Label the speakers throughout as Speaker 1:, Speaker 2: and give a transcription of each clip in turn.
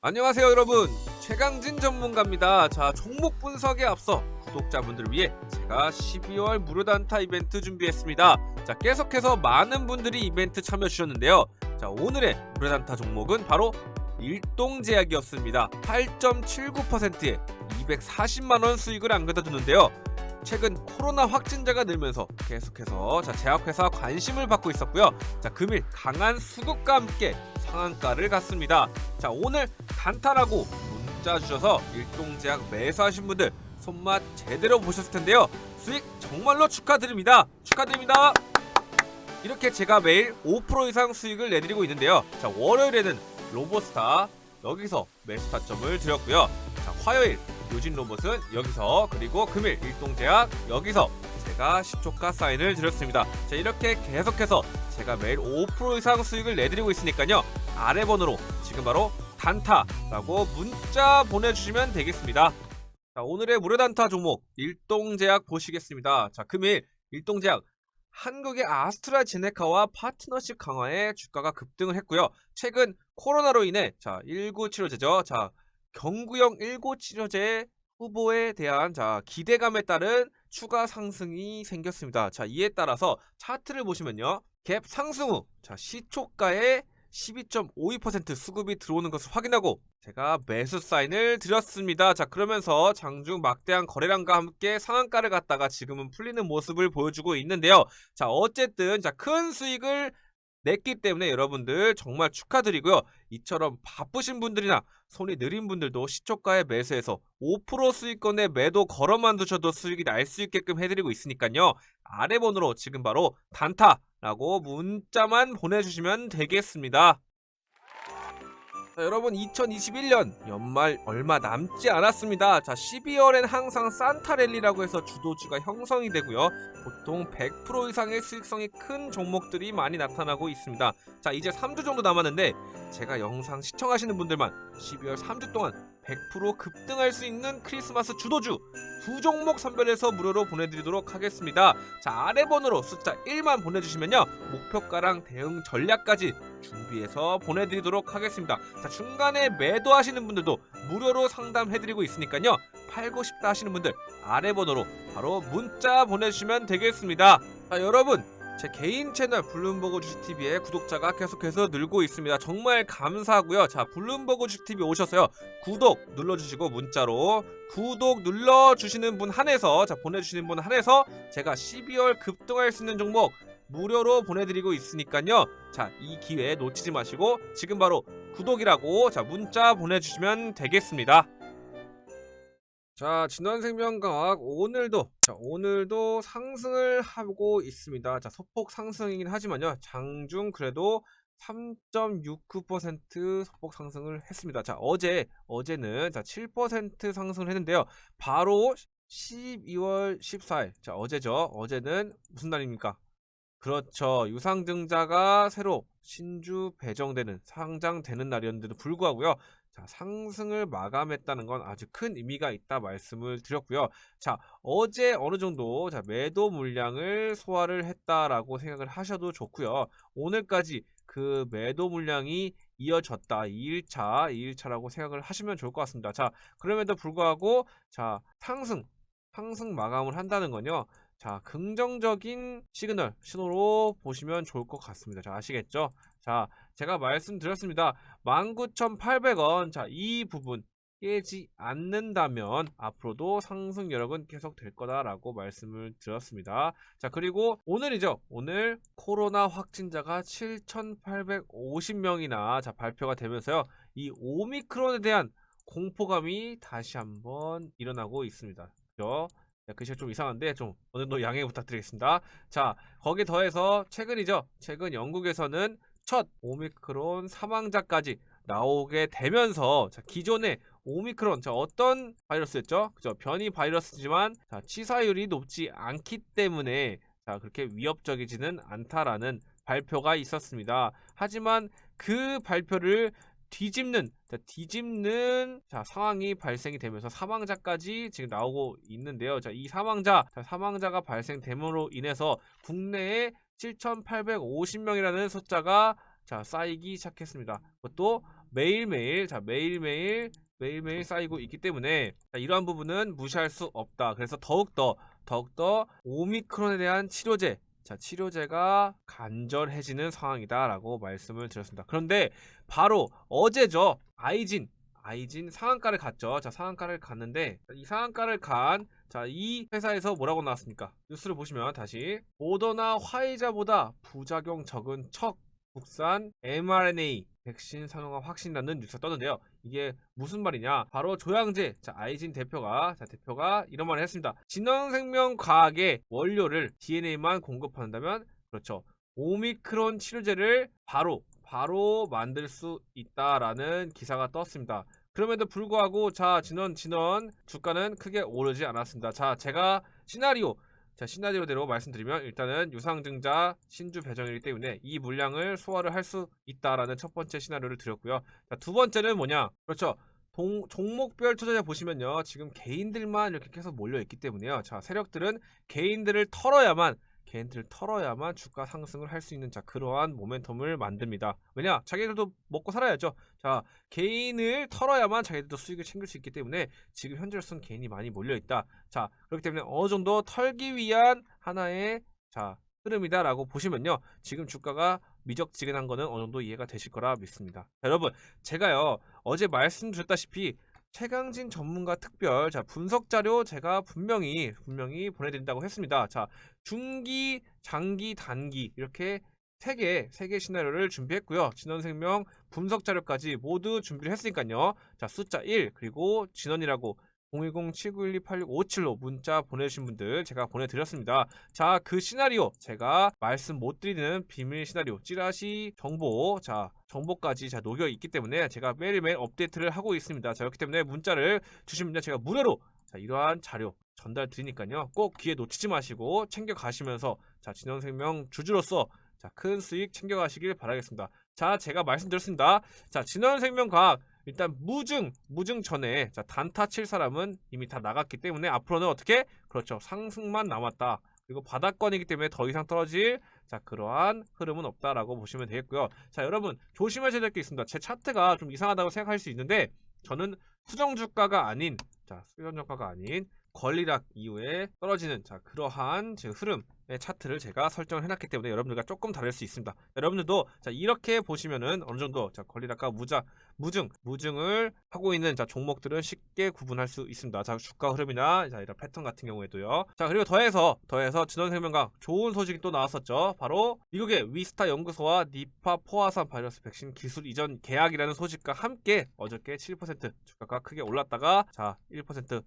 Speaker 1: 안녕하세요 여러분. 최강진 전문가입니다. 자 종목 분석에 앞서 구독자분들을 위해 제가 12월 무료 단타 이벤트 준비했습니다. 자 계속해서 많은 분들이 이벤트 참여 주셨는데요. 자 오늘의 무료 단타 종목은 바로 일동제약이었습니다. 8.79%에 240만원 수익을 안겨다 두는데요 최근 코로나 확진자가 늘면서 계속해서 자 제약회사 관심을 받고 있었고요. 자 금일 강한 수급과 함께 상한가를 갔습니다. 자 오늘 단타라고 문자 주셔서 일동제약 매수하신 분들 손맛 제대로 보셨을 텐데요. 수익 정말로 축하드립니다. 축하드립니다. 이렇게 제가 매일 5% 이상 수익을 내드리고 있는데요. 자 월요일에는 로보스타 여기서 매수 타점을 드렸고요. 자 화요일 요진 로봇은 여기서 그리고 금일 일동제약 여기서 제가 10초가 사인을 드렸습니다 자 이렇게 계속해서 제가 매일 5% 이상 수익을 내드리고 있으니까요 아래 번호로 지금 바로 단타라고 문자 보내주시면 되겠습니다. 자, 오늘의 무료 단타 종목 일동제약 보시겠습니다. 자, 금일 일동제약 한국의 아스트라제네카와 파트너십 강화에 주가가 급등을 했고요. 최근 코로나로 인해 자, 19 치료제죠. 자, 경구용 19 치료제 후보에 대한 자, 기대감에 따른 추가 상승이 생겼습니다. 자, 이에 따라서 차트를 보시면요. 갭 상승 후 자, 시초가에 12.52% 수급이 들어오는 것을 확인하고 제가 매수 사인을 드렸습니다. 자 그러면서 장중 막대한 거래량과 함께 상한가를 갔다가 지금은 풀리는 모습을 보여주고 있는데요. 자 어쨌든 자 큰 수익을 냈기 때문에 여러분들 정말 축하드리고요. 이처럼 바쁘신 분들이나 손이 느린 분들도 시초가에 매수해서 5% 수익권에 매도 걸어만 두셔도 수익이 날 수 있게끔 해드리고 있으니까요. 아래 번호로 지금 바로 단타라고 문자만 보내주시면 되겠습니다. 자, 여러분 2021년 연말 얼마 남지 않았습니다. 자 12월엔 항상 산타랠리라고 해서 주도주가 형성이 되고요. 보통 100% 이상의 수익성이 큰 종목들이 많이 나타나고 있습니다. 자 이제 3주 정도 남았는데 제가 영상 시청하시는 분들만 12월 3주 동안 100% 급등할 수 있는 크리스마스 주도주 두 종목 선별해서 무료로 보내드리도록 하겠습니다. 자 아래 번호로 숫자 1만 보내주시면요 목표가랑 대응 전략까지 준비해서 보내드리도록 하겠습니다. 자 중간에 매도하시는 분들도 무료로 상담해드리고 있으니까요 팔고 싶다 하시는 분들 아래 번호로 바로 문자 보내주시면 되겠습니다. 자 여러분 제 개인 채널 블룸버그 주식TV의 구독자가 계속해서 늘고 있습니다. 정말 감사하고요. 자, 블룸버그 주식TV 오셔서요. 구독 눌러주시고 문자로 구독 눌러주시는 분 한해서 자 보내주시는 분 한해서 제가 12월 급등할 수 있는 종목 무료로 보내드리고 있으니까요. 자, 이 기회 놓치지 마시고 지금 바로 구독이라고 자 문자 보내주시면 되겠습니다. 자, 진원생명과학 오늘도 자, 오늘도 상승을 하고 있습니다. 자, 소폭 상승이긴 하지만요. 장중 그래도 3.69% 소폭 상승을 했습니다. 자, 어제 어제는 자, 7% 상승을 했는데요. 바로 12월 14일. 자, 어제죠. 어제는 무슨 날입니까? 그렇죠. 유상증자가 새로 신주 배정되는 상장되는 날이었는데도 불구하고요. 자, 상승을 마감했다는 건 아주 큰 의미가 있다 말씀을 드렸고요. 자, 어제 어느 정도 자, 매도 물량을 소화를 했다라고 생각을 하셔도 좋고요. 오늘까지 그 매도 물량이 이어졌다. 2일차, 2일차라고 생각을 하시면 좋을 것 같습니다. 자, 그럼에도 불구하고 자, 상승, 상승 마감을 한다는 건요. 자, 긍정적인 시그널, 신호로 보시면 좋을 것 같습니다. 자, 아시겠죠? 자, 제가 말씀드렸습니다. 19,800원. 자, 이 부분 깨지 않는다면 앞으로도 상승 여력은 계속 될 거다라고 말씀을 드렸습니다. 자, 그리고 오늘이죠. 오늘 코로나 확진자가 7,850명이나 자, 발표가 되면서요. 이 오미크론에 대한 공포감이 다시 한번 일어나고 있습니다. 그죠? 야, 글씨가 좀 이상한데 좀 어느 정도 양해 부탁드리겠습니다. 자, 거기에 더해서 최근이죠. 최근 영국에서는 첫 오미크론 사망자까지 나오게 되면서 자, 기존의 오미크론 자, 어떤 바이러스였죠? 그죠? 변이 바이러스지만 자, 치사율이 높지 않기 때문에 자, 그렇게 위협적이지는 않다라는 발표가 있었습니다. 하지만 그 발표를 뒤집는 자, 뒤집는 자, 상황이 발생이 되면서 사망자까지 지금 나오고 있는데요. 자, 이 사망자 자, 사망자가 발생됨으로 인해서 국내에 7,850명이라는 숫자가 자 쌓이기 시작했습니다. 그것도 매일매일 자 매일매일 매일매일 쌓이고 있기 때문에 자, 이러한 부분은 무시할 수 없다. 그래서 더욱더 더욱더 오미크론에 대한 치료제 자 치료제가 간절해지는 상황이다라고 말씀을 드렸습니다. 그런데 바로 어제죠 아이진 아이진 상한가를 갔죠. 자 상한가를 갔는데 이 상한가를 간 자, 이 회사에서 뭐라고 나왔습니까? 뉴스를 보시면 다시 모더나 화이자보다 부작용 적은 척 국산 mRNA 백신 상용화 확신이라는 뉴스가 떴는데요. 이게 무슨 말이냐? 바로 조양제. 자, 아이진 대표가 자, 대표가 이런 말을 했습니다. 진원생명 과학의 원료를 DNA만 공급한다면 그렇죠. 오미크론 치료제를 바로 바로 만들 수 있다라는 기사가 떴습니다. 그럼에도 불구하고 자 진원 진원 주가는 크게 오르지 않았습니다. 자 제가 시나리오 자 시나리오대로 말씀드리면 일단은 유상증자 신주 배정이기 때문에 이 물량을 소화를 할 수 있다라는 첫 번째 시나리오를 드렸고요. 자, 두 번째는 뭐냐? 그렇죠. 동, 종목별 투자자 보시면요. 지금 개인들만 이렇게 계속 몰려 있기 때문에요. 자, 세력들은 개인들을 털어야만 개인들을 털어야만 주가 상승을 할 수 있는 자 그러한 모멘텀을 만듭니다. 왜냐? 자기들도 먹고 살아야죠. 자, 개인을 털어야만 자기들도 수익을 챙길 수 있기 때문에 지금 현재로서는 개인이 많이 몰려 있다. 자, 그렇기 때문에 어느 정도 털기 위한 하나의 자 흐름이다라고 보시면요. 지금 주가가 미적지근한 거는 어느 정도 이해가 되실 거라 믿습니다. 자, 여러분, 제가요 어제 말씀드렸다시피 최강진 전문가 특별 자 분석 자료 제가 분명히 분명히 보내드린다고 했습니다. 자 중기, 장기, 단기 이렇게 세 개, 세개 시나리오를 준비했고요. 진원생명 분석 자료까지 모두 준비를 했으니까요. 자 숫자 1 그리고 진원이라고 010-7912-8657로 문자 보내주신 분들 제가 보내드렸습니다. 자, 그 시나리오 제가 말씀 못 드리는 비밀 시나리오 찌라시 정보 자 정보까지 자 녹여 있기 때문에 제가 매일매일 업데이트를 하고 있습니다. 자, 그렇기 때문에 문자를 주시면 제가 무료로 자 이러한 자료 전달 드리니까요. 꼭 귀에 놓치지 마시고 챙겨 가시면서 자 진원생명 주주로서 자 큰 수익 챙겨 가시길 바라겠습니다. 자 제가 말씀드렸습니다. 자 진원생명과학 일단 무증 무증 전에 자 단타 칠 사람은 이미 다 나갔기 때문에 앞으로는 어떻게 그렇죠 상승만 남았다. 그리고 바닥권이기 때문에 더 이상 떨어질 자 그러한 흐름은 없다라고 보시면 되겠고요. 자 여러분 조심하셔야 될 게 있습니다. 제 차트가 좀 이상하다고 생각할 수 있는데 저는 수정 주가가 아닌 자 수정 주가가 아닌 권리락 이후에 떨어지는 자 그러한 제 흐름의 차트를 제가 설정을 해놨기 때문에 여러분들과 조금 다를 수 있습니다. 여러분들도 자 이렇게 보시면은 어느 정도 자 권리락과 무자 무증 무증을 하고 있는 자 종목들은 쉽게 구분할 수 있습니다. 자 주가 흐름이나 자 이런 패턴 같은 경우에도요. 자 그리고 더해서 더해서 진원생명과 좋은 소식이 또 나왔었죠. 바로 미국의 위스타 연구소와 니파 포화산 바이러스 백신 기술 이전 계약이라는 소식과 함께 어저께 7% 주가가 크게 올랐다가 자1%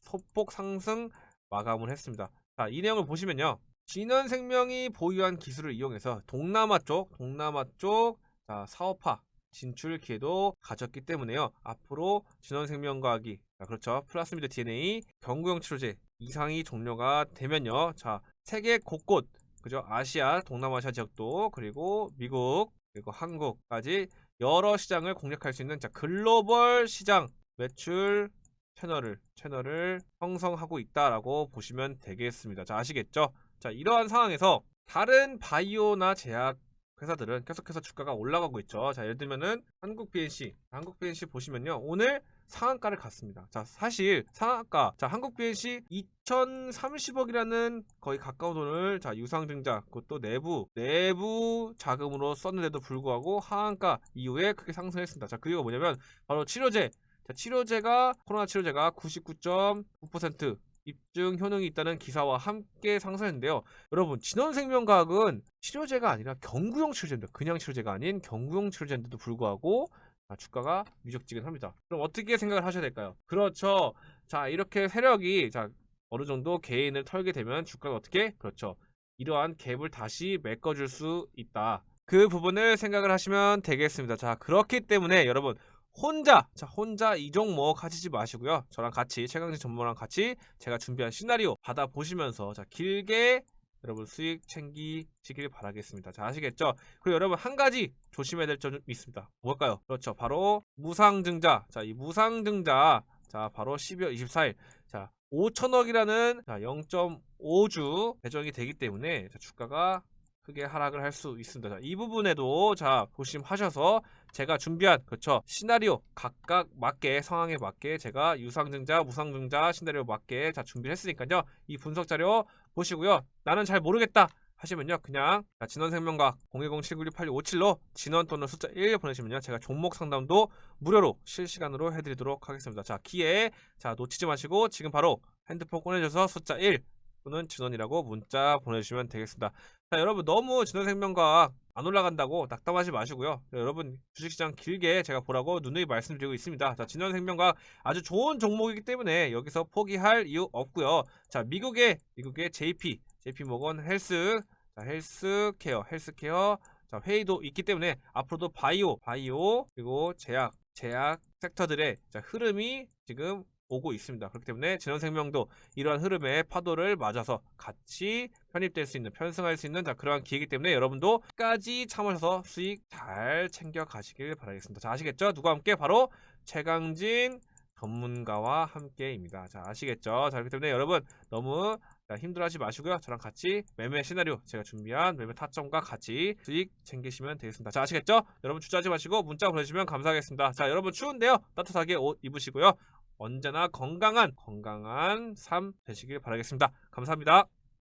Speaker 1: 소폭 상승 마감을 했습니다. 자, 이 내용을 보시면요. 진원생명이 보유한 기술을 이용해서 동남아 쪽, 동남아 쪽 자, 사업화 진출 기회도 가졌기 때문에요. 앞으로 진원생명과학이 자, 그렇죠. 플라스미드 DNA 경구용 치료제 이상이 종료가 되면요. 자, 세계 곳곳 그죠? 아시아, 동남아시아 지역도 그리고 미국 그리고 한국까지 여러 시장을 공략할 수 있는 자, 글로벌 시장 매출 채널을 채널을 형성하고 있다라고 보시면 되겠습니다. 자 아시겠죠? 자 이러한 상황에서 다른 바이오나 제약 회사들은 계속해서 주가가 올라가고 있죠. 자 예를 들면은 한국 BNC, 한국 BNC 보시면요 오늘 상한가를 갔습니다. 자 사실 상한가, 자 한국 BNC 2,030억이라는 거의 가까운 돈을 자 유상증자 그것도 내부 내부 자금으로 썼는데도 불구하고 하한가 이후에 크게 상승했습니다. 자 그리고 뭐냐면 바로 치료제 자, 치료제가 코로나 치료제가 99.9% 입증 효능이 있다는 기사와 함께 상승했는데요. 여러분 진원생명과학은 치료제가 아니라 경구용 치료제입니다. 그냥 치료제가 아닌 경구용 치료제인데도 불구하고 자, 주가가 미적지근합니다. 그럼 어떻게 생각을 하셔야 될까요? 그렇죠. 자 이렇게 세력이 자 어느 정도 개인을 털게 되면 주가가 어떻게 그렇죠. 이러한 갭을 다시 메꿔줄 수 있다. 그 부분을 생각을 하시면 되겠습니다. 자 그렇기 때문에 여러분 혼자 자 혼자 이 종목 하시지 마시고요. 저랑 같이 최강진 전문가랑 같이 제가 준비한 시나리오 받아 보시면서 자 길게 여러분 수익 챙기시길 바라겠습니다. 자 아시겠죠? 그리고 여러분 한 가지 조심해야 될 점이 있습니다. 뭘까요? 그렇죠. 바로 무상증자. 자 이 무상증자. 자 바로 12월 24일. 자 5천억이라는 자 0.5주 배정이 되기 때문에 자, 주가가 크게 하락을 할 수 있습니다. 자, 이 부분에도 자 조심하셔서 제가 준비한 그렇죠 시나리오 각각 맞게 상황에 맞게 제가 유상증자, 무상증자 시나리오 맞게 자 준비를 했으니까요. 이 분석 자료 보시고요. 나는 잘 모르겠다 하시면요. 그냥 자, 진원생명과 010-7916-8657로 진원 또는 숫자 1 보내시면요. 제가 종목 상담도 무료로 실시간으로 해드리도록 하겠습니다. 자 기회 자 놓치지 마시고 지금 바로 핸드폰 꺼내셔서 숫자 1 또는 진원이라고 문자 보내주시면 되겠습니다. 자 여러분 너무 진원생명과학 안 올라간다고 낙담하지 마시고요. 자, 여러분 주식시장 길게 제가 보라고 누누이 말씀드리고 있습니다. 자 진원생명과학 아주 좋은 종목이기 때문에 여기서 포기할 이유 없고요. 자 미국의 미국의 JP JP 모건 헬스 자 헬스케어 헬스케어 자 회의도 있기 때문에 앞으로도 바이오 바이오 그리고 제약 제약 섹터들의 자, 흐름이 지금 오고 있습니다. 그렇기 때문에 진원생명도 이러한 흐름의 파도를 맞아서 같이 편입될 수 있는 편승할 수 있는 자, 그러한 기회이기 때문에 여러분도 끝까지 참으셔서 수익 잘 챙겨 가시길 바라겠습니다. 자 아시겠죠? 누가 함께 바로 최강진 전문가와 함께입니다. 자 아시겠죠? 자 그렇기 때문에 여러분 너무 자, 힘들어하지 마시고요. 저랑 같이 매매 시나리오 제가 준비한 매매 타점과 같이 수익 챙기시면 되겠습니다. 자 아시겠죠? 여러분 주저하지 마시고 문자 보내주시면 감사하겠습니다. 자 여러분 추운데요. 따뜻하게 옷 입으시고요. 언제나 건강한 건강한 삶 되시길 바라겠습니다. 감사합니다.